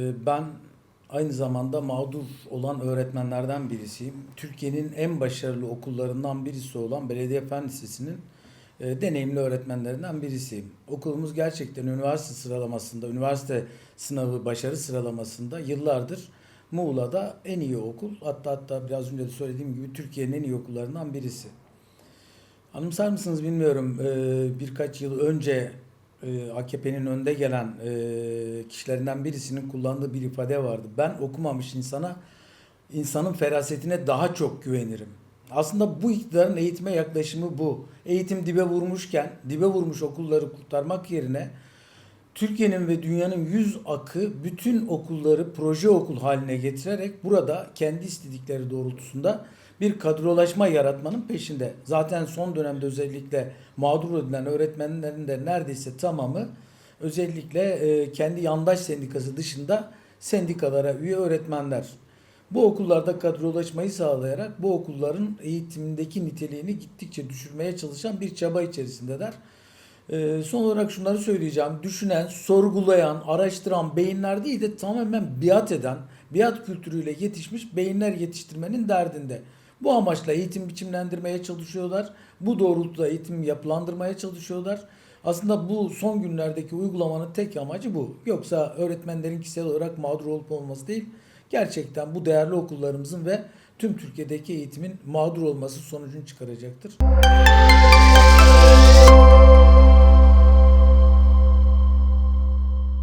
Ee, Ben aynı zamanda mağdur olan öğretmenlerden birisiyim. Türkiye'nin en başarılı okullarından birisi olan Belediye Fen Lisesi'nin e, deneyimli öğretmenlerinden birisiyim. Okulumuz gerçekten üniversite sıralamasında, üniversite sınavı başarı sıralamasında yıllardır Muğla'da en iyi okul. Hatta hatta biraz önce de söylediğim gibi Türkiye'nin en iyi okullarından birisi. Anımsar mısınız bilmiyorum. Ee, birkaç yıl önce e, AKP'nin önde gelen e, kişilerinden birisinin kullandığı bir ifade vardı. Ben okumamış insana, insanın ferasetine daha çok güvenirim. Aslında bu iktidarın eğitime yaklaşımı bu. Eğitim dibe vurmuşken, dibe vurmuş okulları kurtarmak yerine Türkiye'nin ve dünyanın yüz akı bütün okulları proje okul haline getirerek burada kendi istedikleri doğrultusunda bir kadrolaşma yaratmanın peşinde. Zaten son dönemde özellikle mağdur edilen öğretmenlerin de neredeyse tamamı özellikle e, kendi yandaş sendikası dışında sendikalara üye öğretmenler. Bu okullarda kadrolaşmayı sağlayarak bu okulların eğitimindeki niteliğini gittikçe düşürmeye çalışan bir çaba içerisindeler. Ee, son olarak şunları söyleyeceğim. Düşünen, sorgulayan, araştıran beyinler değil de tamamen biat eden, biat kültürüyle yetişmiş beyinler yetiştirmenin derdinde. Bu amaçla eğitim biçimlendirmeye çalışıyorlar. Bu doğrultuda eğitim yapılandırmaya çalışıyorlar. Aslında bu son günlerdeki uygulamanın tek amacı bu. Yoksa öğretmenlerin kişisel olarak mağdur olup olması değil. Gerçekten bu değerli okullarımızın ve tüm Türkiye'deki eğitimin mağdur olması sonucunu çıkaracaktır.